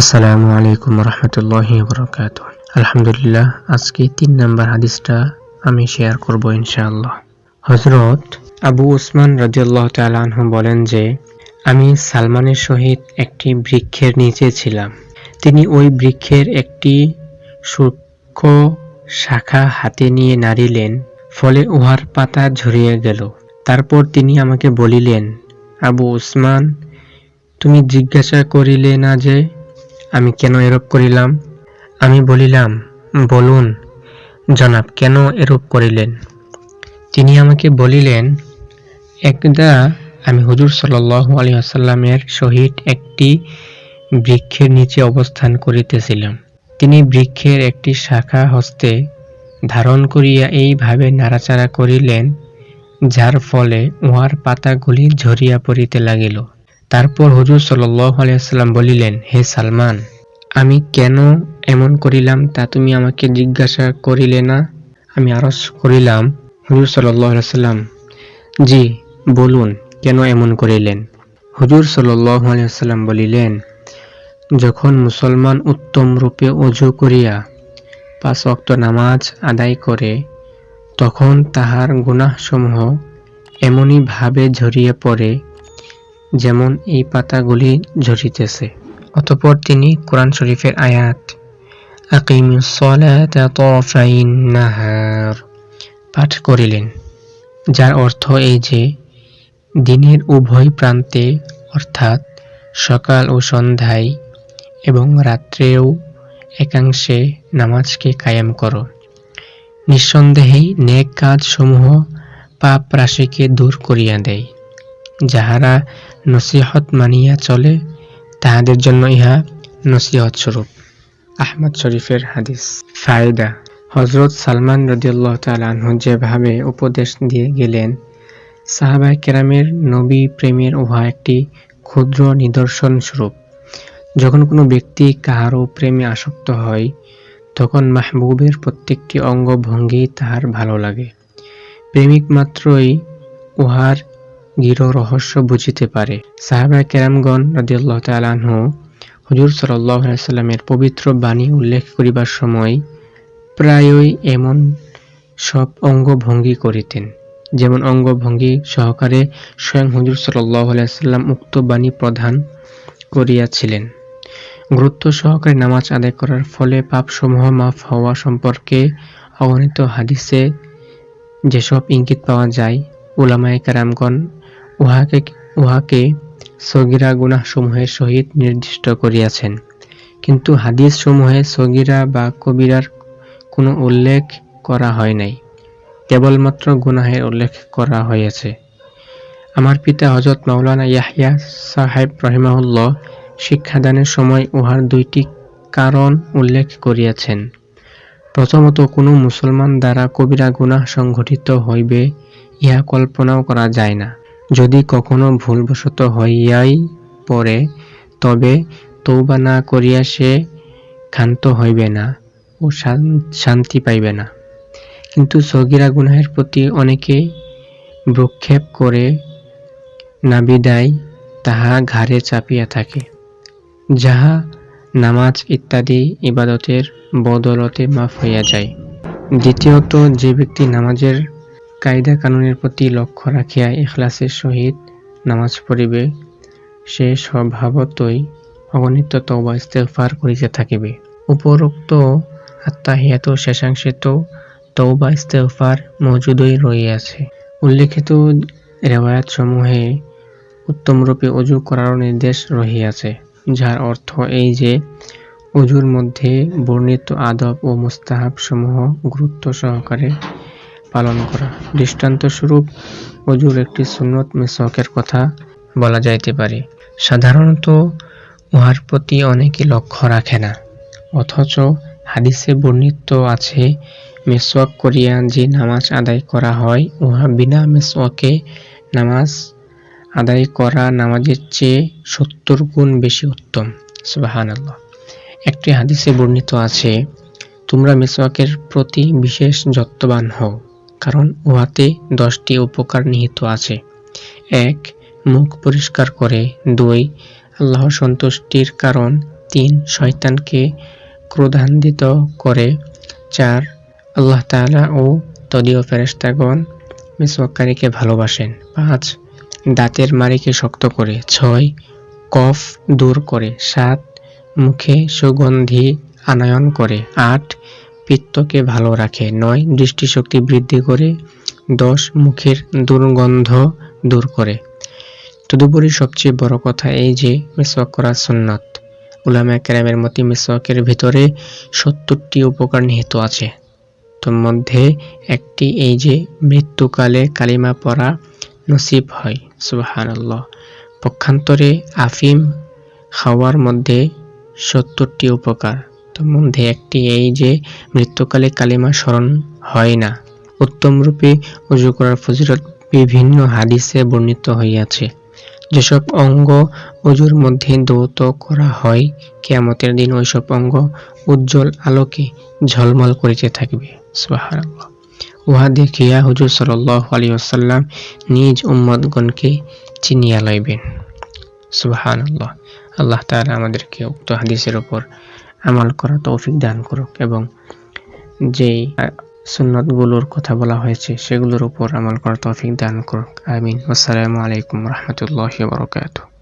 আসসালামু আলাইকুম রহমতুল্লাহ বরকাত আলহামদুলিল্লাহ, আজকে তিন নাম্বার হাদিসটা আমি শেয়ার করব ইনশাআল্লাহ। হজরত আবু উসমান রাজিউল্লাহ তালাহ বলেন যে, আমি সালমানের সহিত একটি বৃক্ষের নিচে ছিলাম। তিনি ওই বৃক্ষের একটি সূক্ষ্ম শাখা হাতে নিয়ে নাড়িলেন, ফলে উহার পাতা ঝরিয়ে গেল। তারপর তিনি আমাকে বলিলেন, আবু উসমান, তুমি জিজ্ঞাসা করিলে না যে আমি কেন এরূপ করিলাম? আমি বলিলাম, বলুন, জনাব কেন এরূপ করিলেন? তিনি আমাকে বলিলেন, একদা আমি হুজুর সাল্লাহ আলী আসাল্লামের সহিত একটি বৃক্ষের নিচে অবস্থান করিতেছিলাম। তিনি বৃক্ষের একটি শাখা হস্তে ধারণ করিয়া এইভাবে নাড়াচাড়া করিলেন, যার ফলে উহার পাতাগুলি ঝরিয়া পড়িতে লাগিল। তারপর হুজুর আলিয়াল্লাম বলিলেন, হে সালমান, আমি কেন এমন করিলাম তা তুমি আমাকে জিজ্ঞাসা করিলে না? আমি আরস করিলাম, হুজুর সাল্লাম জি, বলুন, কেন এমন করিলেন? হুজুর আলিয়াল্লাম বলিলেন, যখন মুসলমান উত্তম রূপে অজু করিয়া পাঁচ অক্ত নামাজ আদায় করে, তখন তাহার গুনাহসমূহ এমনই ভাবে ঝরিয়ে পড়ে যেমন এই পাতাগুলি ঝরিতেছে অতপর তিনি কোরআন শরীফের আয়াত নাহার পাঠ করিলেন, যার অর্থ এই যে, দিনের উভয় প্রান্তে, অর্থাৎ সকাল ও সন্ধ্যায় এবং রাত্রেও একাংশে নামাজকে কায়েম করো। নিঃসন্দেহেই নেক কাজসমূহ পাপ রাশিকে দূর করিয়া দেয়। যাহারা নসিহত মানিয়া চলে, তাহাদের জন্য ইহা নসিহত স্বরূপ। আহমদ শরীফের হাদিস। ফায়দা। হজরত সালমান রদিয়াল্লাহ তালাহ যেভাবে উপদেশ দিয়ে গেলেন সাহাবাই কেরামের নবী প্রেমের উহা একটি ক্ষুদ্র নিদর্শন স্বরূপ। যখন কোনো ব্যক্তি কাহারও প্রেমে আসক্ত হয়, তখন মাহবুবের প্রত্যেকটি অঙ্গভঙ্গি তাহার ভালো লাগে। প্রেমিক মাত্রই উহার গির রহস্য বুঝিতে পারে। সাহাবা কেরামগণ রদিয়াল্লাহ তালাহ হুজুর সাল্লামের পবিত্র বাণী উল্লেখ করিবার সময় প্রায়ই এমন সব অঙ্গভঙ্গি করিতেন। যেমন অঙ্গভঙ্গি সহকারে স্বয়ং হুজুর সাল্লাম উক্ত বাণী প্রধান করিয়াছিলেন। গুরুত্ব সহকারে নামাজ আদায় করার ফলে পাপসমূহ মাফ হওয়া সম্পর্কে অগণিত হাদিসে যেসব ইঙ্গিত পাওয়া যায়, উলামায়ে কারামগণ উহাকে উহাকে সগিরা গুনাহসমূহের সহিত নির্দিষ্ট করিয়াছেন। কিন্তু হাদিসসমূহে সগিরা বা কবিরার কোনো উল্লেখ করা হয় নাই। কেবলমাত্র গুনাহের উল্লেখ করা হয়েছে। আমার পিতা হজরত মাওলানা ইয়াহিয়া সাহেব রহিমাহুল্লাহ শিক্ষাদানের সময় উহার দুইটি কারণ উল্লেখ করিয়াছেন। প্রথমত, কোনো মুসলমান দ্বারা কবিরা গুনাহ সংঘটিত হইবে, ইহা কল্পনাও করা যায় না। যদি কখনো ভুলবশত হইয়াই পড়ে, তবে তৌবা না করিয়া সে ক্ষান্ত হইবে না ও শান্তি পাইবে না। কিন্তু সগিরা গুনাহের প্রতি অনেকে ভ্রুক্ষেপ করে নাবিদায় তাহা ঘাড়ে চাপিয়া থাকে। যাহা নামাজ ইত্যাদি ইবাদতের বদলতে মাফ হইয়া যায়। দ্বিতীয়ত, যে ব্যক্তি নামাজের কায়দা কানুনের প্রতি লক্ষ্য রাখিয়া ইখলাসের সহিত নামাজ পড়িবে। সে স্বভাবতই অগণিত তওবা, ইস্তেগফার করিতে থাকিবে। উপরোক্ত আত্মাহিয়াত শেষাংশে তো তওবা, ইস্তেগফার মজুদই রইয়াছে উল্লেখিত রেওয়ায়াত সমূহে উত্তমরূপে অজু করার নির্দেশ রহিয়াছে, যার অর্থ এই যে, অজুর মধ্যে বর্ণিত আদব ও মুস্তাহাব সমূহ গুরুত্ব সহকারে পালন করা। দৃষ্টান্তস্বরূপ অজুর একটি সুন্নত মিসওয়াকের কথা বলা যাইতে পারে। সাধারণত উহার প্রতি অনেকে লক্ষ্য রাখে না, অথচ হাদিসে বর্ণিত আছে, মেসওয়াক করিয়া যে নামাজ আদায় করা হয়, উহা বিনা মেসওয়াকে নামাজ আদায় করা নামাজের চেয়ে সত্তর গুণ বেশি উত্তম। সুবাহান আল্লাহ একটি হাদিসে বর্ণিত আছে, তোমরা মেসওয়াকের প্রতি বিশেষ যত্নবান হও। কারণ উহাতে দশটি উপকার নিহিত আছে। এক, মুখ পরিষ্কার করে। দুই, আল্লাহ সন্তুষ্টির কারণ। তিন, শয়তানকে ক্রোধান্বিত করে। চার, আল্লাহ তাআলা ও তদীয় ফেরেশতাগণ মিসওয়াককারীকে ভালোবাসেন। পাঁচ, দাঁতের মারিকে শক্ত করে। ছয়, কফ দূর করে। সাত, মুখে সুগন্ধি আনয়ন করে। আট পিত্তকে ভালো রাখে। নয়, দৃষ্টিশক্তি বৃদ্ধি করে। দশ, মুখের দুর্গন্ধ দূর করে। তদুপরি সবচেয়ে বড় কথা এই যে, মিসওয়াক করা সুন্নত। উলামা কেরামের মতে মিসওয়াকের ভিতরে সত্তরটি উপকার নিহিত আছে। মধ্যে একটি এই যে, মৃত্যুকালে কালিমা পড়া নসিব হয়। সুবহানাল্লাহ। পক্ষান্তরে আফিম খাওয়ার মধ্যে সত্তরটি উপকার। মধ্যে একটি এই যে মৃত্যুকালে কালিমা স্মরণ হয় না। উত্তম রূপে উজু করার ফজিলত বিভিন্ন হাদিসে বর্ণিত হইয়াছে। যেসব অঙ্গ অজুর মধ্যে দৌত করা হয়, কেয়ামতের দিন ওইসব অঙ্গ উজ্জ্বল আলোকে ঝলমল করিতে থাকবে। উহা দেখিয়া হুজুর সাল্লাল্লাহু আলাইহি ওয়াসাল্লাম নিজ উম্মতগণকে চিনিয়া লইবেন। সুবহানাল্লাহ। আল্লাহ তাআলা আমাদেরকে উক্ত হাদিসের উপর আমল করা তৌফিক দান করুক এবং যেই সুন্নতগুলোর কথা বলা হয়েছে সেগুলোর উপর আমাল করা তৌফিক দান করুক। আমিন। আসসালামু আলাইকুম রহমতুল্লাহ বারাকাতুহু।